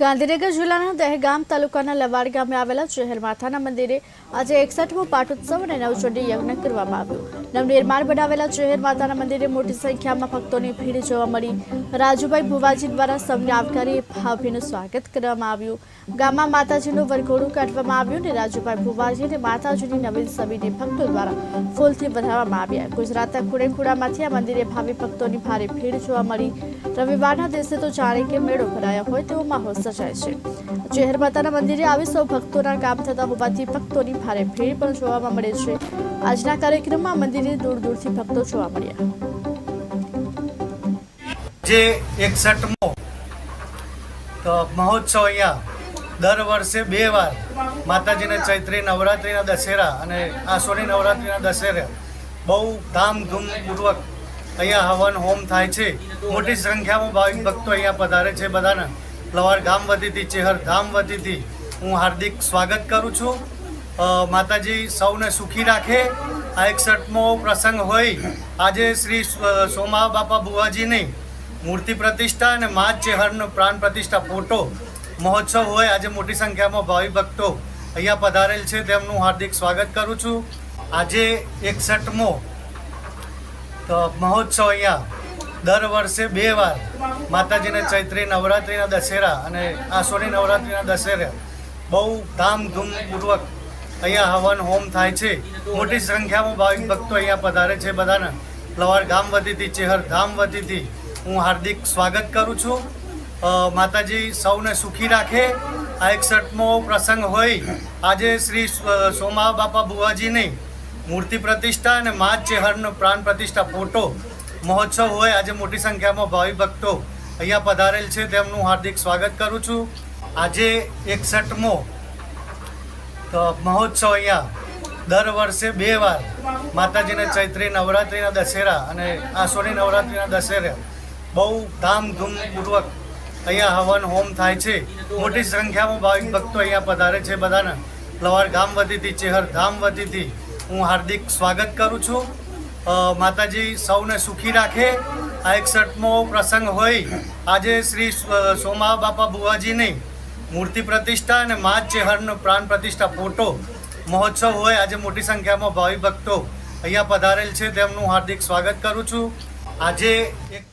ગાંધીનગર જિલ્લાના દહેગામ તાલુકાના લવાડ ગામે આવેલા શહેર માતાના મંદિરે આજે એકસઠમો પાટોત્સવ અને નવચંડી યજ્ઞ કરવામાં આવ્યો. નવનિર્માણ બનાવેલા શહેર માતાના મંદિરે મોટી સંખ્યામાં ભક્તોની ભીડ જોવા મળી. રાજુભાઈ ભુવાજી દ્વારા સૌને આવકારી ભાવભીનું સ્વાગત કરવામાં આવ્યું. ગામમાં માતાજીનું વરઘોડું કાઢવામાં આવ્યું અને રાજુભાઈ ભુવાજી અને માતાજીની નવીન છબીને ભક્તો દ્વારા ફૂલથી વધારવામાં આવ્યા. ગુજરાતના ખૂણેખૂણામાંથી આ મંદિરે ભાવિ ભક્તોની ભારે ભીડ જોવા મળી. રવિવારના દિવસે તો જાણે કે મેળો ભરાયો હોય તેવો માહોલ સર્જાય છે. ચહેર માતાના મંદિરે આવી સૌ ભક્તોના કામ થતા હોવાથી ભક્તોની ભારે ભીડ પણ જોવા મળે છે. આજના કાર્યક્રમમાં મંદિરે દૂર દૂરથી ભક્તો જોવા મળ્યા. જે એકસઠમો મહોત્સવ અહીંયા દર વર્ષે બે વાર માતાજીના ચૈત્રી નવરાત્રિના દશેરા અને આસોની નવરાત્રિના દશેરા બહુ ધામધૂમપૂર્વક અહીંયા હવન હોમ થાય છે. મોટી સંખ્યામાં ભાવિક ભક્તો અહીંયા પધારે છે બધાના. લવાડ ગામ વતીથી ચેહર ધામ હતી હું હાર્દિક સ્વાગત કરું છું. માતાજી સૌને સુખી રાખે. આ એકસઠમો પ્રસંગ હોય. આજે શ્રી સોમા બાપા બુવાજીની મૂર્તિ પ્રતિષ્ઠા અને મા ચેહરનો પ્રાણ પ્રતિષ્ઠા ફોટો મહોત્સવ હોય. આજે મોટી સંખ્યામાં ભાવિ ભક્તો અહીંયા પધારેલ છે. તેમનું હાર્દિક સ્વાગત કરું છું. આજે એકસઠમો મહોત્સવ અહીંયા દર વર્ષે બે વાર માતાજીના ચૈત્રી નવરાત્રિના દશેરા અને આસોની નવરાત્રિના દશેરા બહુ ધામધૂમપૂર્વક અહીંયા હવન હોમ થાય છે. મોટી સંખ્યામાં ભાવિક ભક્તો અહીંયા પધારે છે બધાના. લવાર ગામ વતીથી, ચેહર ધામ વતીથી હું હાર્દિક સ્વાગત કરું છું. માતાજી સૌને સુખી રાખે. આ એકસઠમો પ્રસંગ હોય. આજે શ્રી સોમા બાપા બુવાજીની મૂર્તિ પ્રતિષ્ઠા અને મા ચેહરનો પ્રાણ પ્રતિષ્ઠા ફોટો મહોત્સવ હોય, આજે મોટી સંખ્યામાં ભાવિ ભક્તો અહીંયા પધારેલ છે. તેમનું હાર્દિક સ્વાગત કરું છું. આજે એકસઠમો મહોત્સવ અહીંયા. દર વર્ષે બે વાર માતાજીના ચૈત્રી નવરાત્રિના દશેરા અને આસોની નવરાત્રિના દશેરા બહુ ધામધૂમપૂર્વક અહીંયા હવન હોમ થાય છે. મોટી સંખ્યામાં ભાવિક ભક્તો અહીંયા પધારે છે. બધાના લવાર ગામ વધીથી ચેહર ધામ વધીથી હું હાર્દિક સ્વાગત કરું છું. માતાજી સૌને સુખી રાખે. આ એકસઠમો પ્રસંગ હોય. આજે શ્રી સોમા બાપા બુવાજીની મૂર્તિ પ્રતિષ્ઠા અને મા ચેહરનો પ્રાણ પ્રતિષ્ઠા ફોટો મહોત્સવ હોય. આજે મોટી સંખ્યામાં ભાવિ ભક્તો અહીંયા પધારેલ છે. તેમનું હાર્દિક સ્વાગત કરું છું. આજે એક